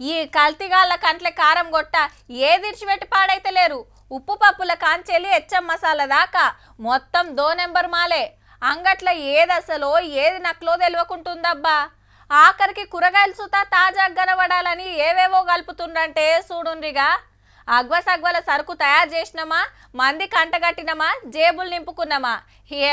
ఈ కల్తీగాళ్ళ కంట్ల కారం గొట్ట ఏదిడిచిపెట్టి పాడైతే లేరు? ఉప్పు పప్పుల కాంచెలి ఎచ్చం మసాలా దాకా. మొత్తం దో నెంబర్ మాలే. అంగట్ల ఏది అసలో ఏది నక్లో తెలియకుంటుందబ్బా ఆఖరికి కూరగాయలు సుతా తాజాగా కనబడాలని ఏవేవో కలుపుతుండంటే చూడుండ్రిగా. అగ్వ సగ్వల సరుకు తయారు చేసినామా? మంది కంటగట్టినమా జేబులు నింపుకున్నామా?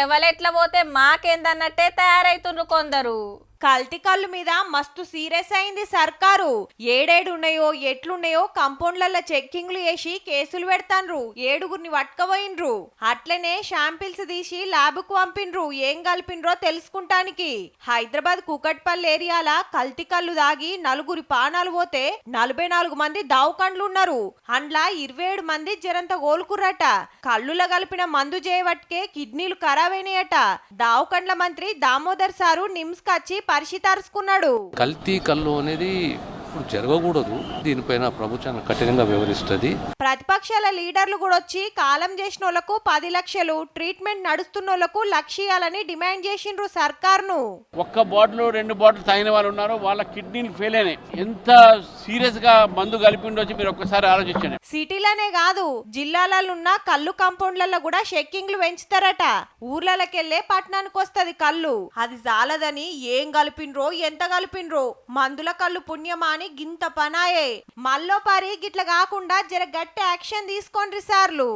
ఎవలెట్ల పోతే మాకేందన్నట్టే తయారవుతుండ్రు కొందరు. కల్తీ కళ్ళు మీద మస్తు సీరియస్ అయింది సర్కారు. ఏడేడు ఉన్నాయో ఎట్లున్నాయో కంపౌండ్లలో చెక్కింగ్లు వేసి కేసులు పెడతాన్రు. ఏడుగురిని పట్టుకపోయినరు. అట్లనే షాంపిల్స్ తీసి ల్యాబ్కు పంపిండ్రు ఏం కలిపిండ్రో తెలుసుకుంటానికి. హైదరాబాద్ కుకట్పల్లి ఏరియాల కల్తీ కళ్ళు దాగి నలుగురి పానాలు పోతే నలభై నాలుగు మంది దావుకండ్లు ఉన్నారు అండ్లా ఇరవై ఏడు మంది జరంత కోలుకుర్రట కళ్ళుల కలిపిన మందు చేయవట్కే కిడ్నీలు ఖరాబైనాయట. దావుకండ్ల మంత్రి దామోదర్ సారు నిమ్స్ కచ్చి పరిశీతార్చుకున్నాడు. కల్తీ కళ్ళు అనేది ఇప్పుడు జరగకూడదు. దీనిపైన ప్రభుత్వం కఠినంగా వ్యవహరిస్తుంది. ప్రతిపక్షాల లీడర్లు కూడా వచ్చి కాలం చేసిన వాళ్ళకు పది లక్షలు ట్రీట్మెంట్ నడుస్తున్న వాళ్ళకు లక్ష ఇయ్యాలని డిమాండ్ చేసిండ్రు సర్కార్ను. ఒక్క బాటిల్ రెండు బాటిల్ తాగిన వాళ్ళు ఉన్నారు. వాళ్ళ కిడ్నీలు ఫెయిల్ అయినాయి. ఎంత సీరియస్గా మందు కలిపి ఉండొచ్చు మీరు ఒక్కసారి ఆలోచించండి. సిటీలనే కాదు జిల్లాలలో ఉన్న కళ్ళు కాంపౌండ్లలో కూడా షెక్కింగ్లు పెంచుతారట. ఊర్లకెళ్ళే పట్టణానికి వస్తది కళ్ళు. అది జాలదని ఏం కలిపిండ్రో ఎంత కలిపిండ్రో మందుల కళ్ళు పుణ్యమా అని గింత పనాయే. మల్లో పారి గిట్ల కాకుండా జర గట్టి యాక్షన్ తీసుకోండి సార్లు.